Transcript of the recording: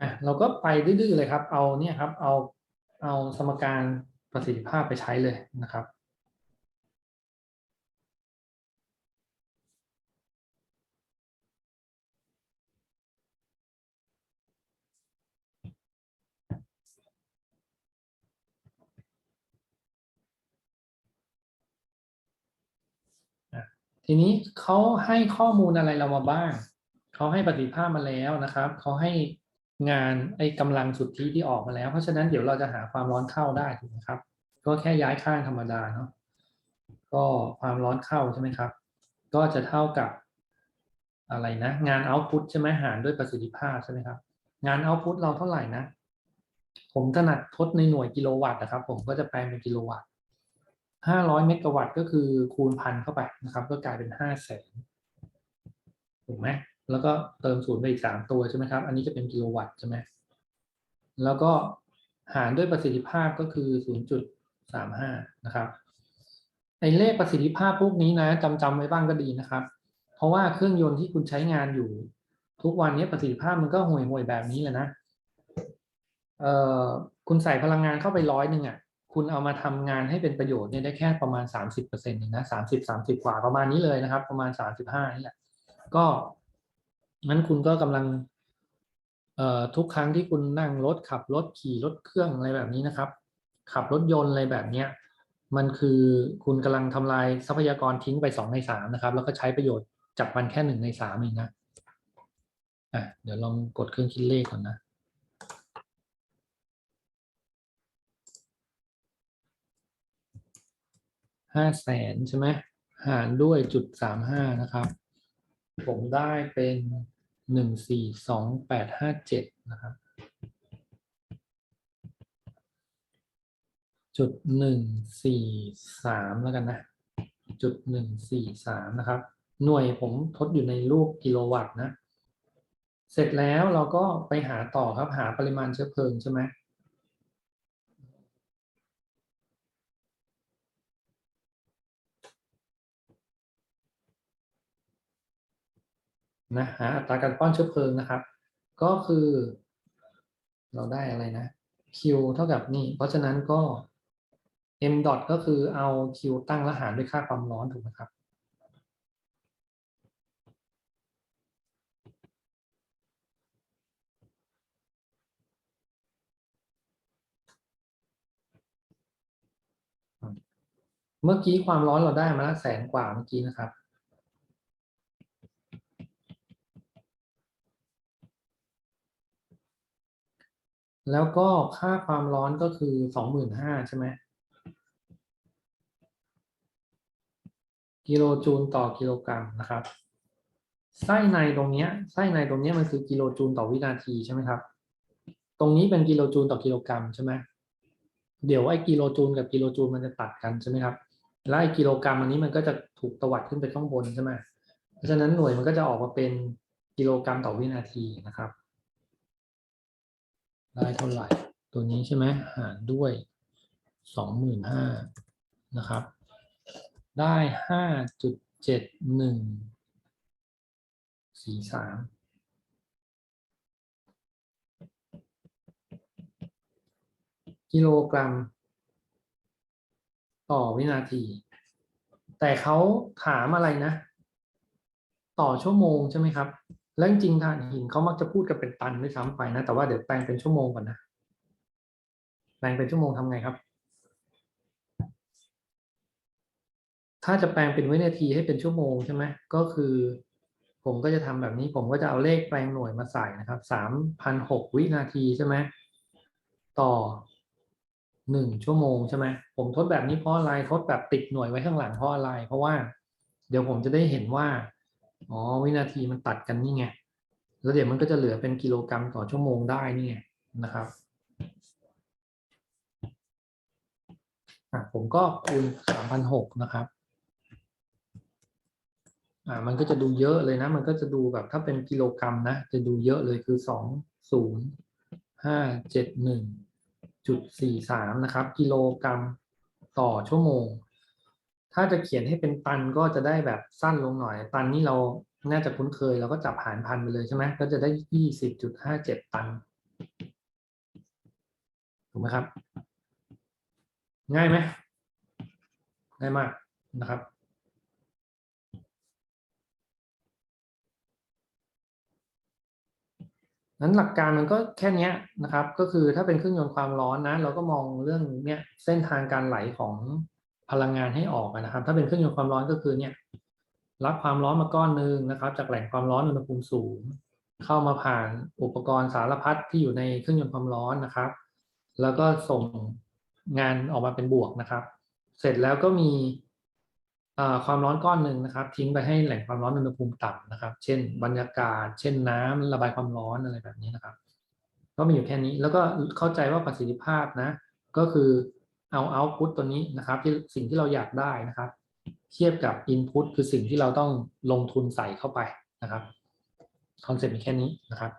อะเราก็ไปดื้อๆเลยครับ เอาเนี่ยครับ เอาเอาสมการประสิทธิภาพไปใช้เลยนะครับทีนี้เขาให้ข้อมูลอะไรเรามาบ้าง เขาให้ประสิทธิภาพมาแล้วนะครับ เขาให้ งานไอ้กำลังสุทธิที่ออกมาแล้ว เพราะฉะนั้นเดี๋ยวเราจะหาความร้อนเข้าได้ถูกไหมครับ ก็แค่ย้ายข้างธรรมดาเนาะก็ความร้อนเข้าใช่ไหมครับ ก็จะเท่ากับอะไรนะ งานเอาต์พุตใช่ไหมหารด้วยประสิทธิภาพใช่ไหมครับงานเอาต์พุตเราเท่าไหร่นะ ผมถนัดทดในหน่วยกิโลวัตต์นะครับ ผมก็จะแปลงเป็นกิโลวัตต์ห้าร้อยเมกะวัตต์ก็คือคูณพันเข้าไปนะครับ ก็กลายเป็นห้าแสนถูกไหม แล้วก็เติมศูนย์ไปอีกสามตัวใช่ไหมครับ อันนี้จะเป็นกิโลวัตต์ใช่ไหมแล้วก็หารด้วยประสิทธิภาพก็คือศูนย์จุดสามห้านะครับไอ้เลขประสิทธิภาพพวกนี้นะจำจำไว้บ้างก็ดีนะครับ เพราะว่าเครื่องยนต์ที่คุณใช้งานอยู่ ทุกวันนี้ประสิทธิภาพมันก็ห่วยห่วยๆแบบนี้แหละนะเอ่อคุณใส่พลังงานเข้าไปร้อยหนึ่งอะคุณเอามาทำงานให้เป็นประโยชน์เนี่ยได้แค่ประมาณสามสิบเปอร์เซ็นต์เองนะสามสิบสามสิบกว่าประมาณนี้เลยนะครับ ประมาณสามสิบห้านี่แหละก็ งั้นคุณก็กำลังทุกครั้งที่คุณนั่งรถขับรถขี่รถเครื่องอะไรแบบนี้นะครับ ขับรถยนต์อะไรแบบเนี้ยมันคือคุณกำลังทำลายทรัพยากรทิ้งไปสองในสามนะครับ แล้วก็ใช้ประโยชน์จากมันแค่หนึ่งในสามเองนะอะเดี๋ยวลองกดเครื่องคิดเลขก่อนนะห้าแสนใช่ไหมหารด้วยจุดสามห้านะครับ ผมได้เป็น หนึ่งสี่สองแปดห้าเจ็ดนะครับ จุดหนึ่งสี่สามแล้วกันนะ จุดหนึ่งสี่สามนะครับ หน่วยผมทดอยู่ในรูปกิโลวัตต์นะ เสร็จแล้วเราก็ไปหาต่อครับหาปริมาณเชื้อเพลิงใช่ไหม นะหาอัตราการป้อนเชื้อเพลิงนะครับ ก็คือ เราได้อะไรนะ Q เท่ากับนี่ เพราะฉะนั้นก็ m dot ก็คือเอา Q ตั้งและหารด้วยค่าความร้อนถูกไหมครับ เมื่อกี้ความร้อนเราได้มาล้วแสนกว่าเมื่อกี้นะครับ แล้วก็ค่าความร้อนก็คือสองหมื่นห้าใช่ไหมกิโลจูลต่อกิโลกรัมนะครับ ไส้ในตรงเนี้ยไส้ในตรงเนี้ยมันคือกิโลจูลต่อวินาทีใช่ไหมครับ ตรงนี้เป็นกิโลจูลต่อกิโลกรัมใช่ไหมเดี๋ยวไอ้กิโลจูลกับกิโลจูลมันจะตัดกันใช่ไหมครับแล้วไอ้กิโลกรัมอันนี้มันก็จะถูกตวัดขึ้นไปข้างบนใช่ไหมเพราะฉะนั้นหน่วยมันก็จะออกมาเป็นกิโลกรัมต่อวินาทีนะครับ ได้เท่าไหร่ ตัวนี้ใช่ไหมหารด้วยสองหมื่นห้านะครับ ได้ห้าจุดเจ็ดหนึ่งสี่สามกิโลกรัม ต่อวินาที แต่เขาถามอะไรนะ ต่อชั่วโมงใช่ไหมครับ แล้วจริงๆถ่านหินเขามักจะพูดกันเป็นตันด้วยซ้ำไปนะ แต่ว่าเดี๋ยวแปลงเป็นชั่วโมงก่อนนะแปลงเป็นชั่วโมงทำไงครับ ถ้าจะแปลงเป็นวินาทีให้เป็นชั่วโมงใช่ไหมก็คือ ผมก็จะทำแบบนี้ ผมก็จะเอาเลขแปลงหน่วยมาใส่นะครับสามพันหกวินาทีใช่ไหมต่อหนึ่งชั่วโมงใช่ไหมผมทดแบบนี้เพราะอะไรทดแบบติดหน่วยไว้ข้างหลังเพราะอะไร เพราะว่า เดี๋ยวผมจะได้เห็นว่า อ๋อวินาทีมันตัดกันนี่ไงแล้วเดี๋ยวมันก็จะเหลือเป็นกิโลกรัมต่อชั่วโมงได้นี่ไงนะครับผมก็คูณสามพันหกนะครับอ่ามันก็จะดูเยอะเลยนะ มันก็จะดูแบบถ้าเป็นกิโลกรัมนะ จะดูเยอะเลยคือสองศูนย์ห้าเจ็ดหนึ่งจุดสี่สามนะครับ กิโลกรัมต่อชั่วโมง ถ้าจะเขียนให้เป็นตันก็จะได้แบบสั้นลงหน่อย ตันนี่เราน่าจะคุ้นเคยเราก็จับหารพันไปเลยใช่ไหมก็จะได้ยี่สิบจุดห้าเจ็ดตันถูกไหมครับ ง่ายไหมง่ายมากนะครับนั้นหลักการมันก็แค่นี้นะครับ ก็คือถ้าเป็นเครื่องยนต์ความร้อนนะ เราก็มองเรื่องเนี้ยเส้นทางการไหลของ พลังงานให้ออกนะครับ ถ้าเป็นเครื่องยนต์ความร้อนก็คือเนี่ยรับความร้อนมาก้อนหนึ่งนะครับ จากแหล่งความร้อนอุณหภูมิสูง เข้ามาผ่านอุปกรณ์สารพัดที่อยู่ในเครื่องยนต์ความร้อนนะครับ แล้วก็ส่งงานออกมาเป็นบวกนะครับ เสร็จแล้วก็มีความร้อนก้อนหนึ่งนะครับ ทิ้งไปให้แหล่งความร้อนอุณหภูมิต่ำนะครับ เช่น บรรยากาศ เช่นน้ำระบายความร้อนอะไรแบบนี้นะครับ ก็มีอยู่แค่นี้แล้วก็เข้าใจว่าประสิทธิภาพนะ ก็คือ เอา output ตัวนี้นะครับที่สิ่งที่เราอยากได้นะครับ เทียบกับ input คือสิ่งที่เราต้องลงทุนใส่เข้าไปนะครับคอนเซ็ปต์มีแค่นี้นะครับ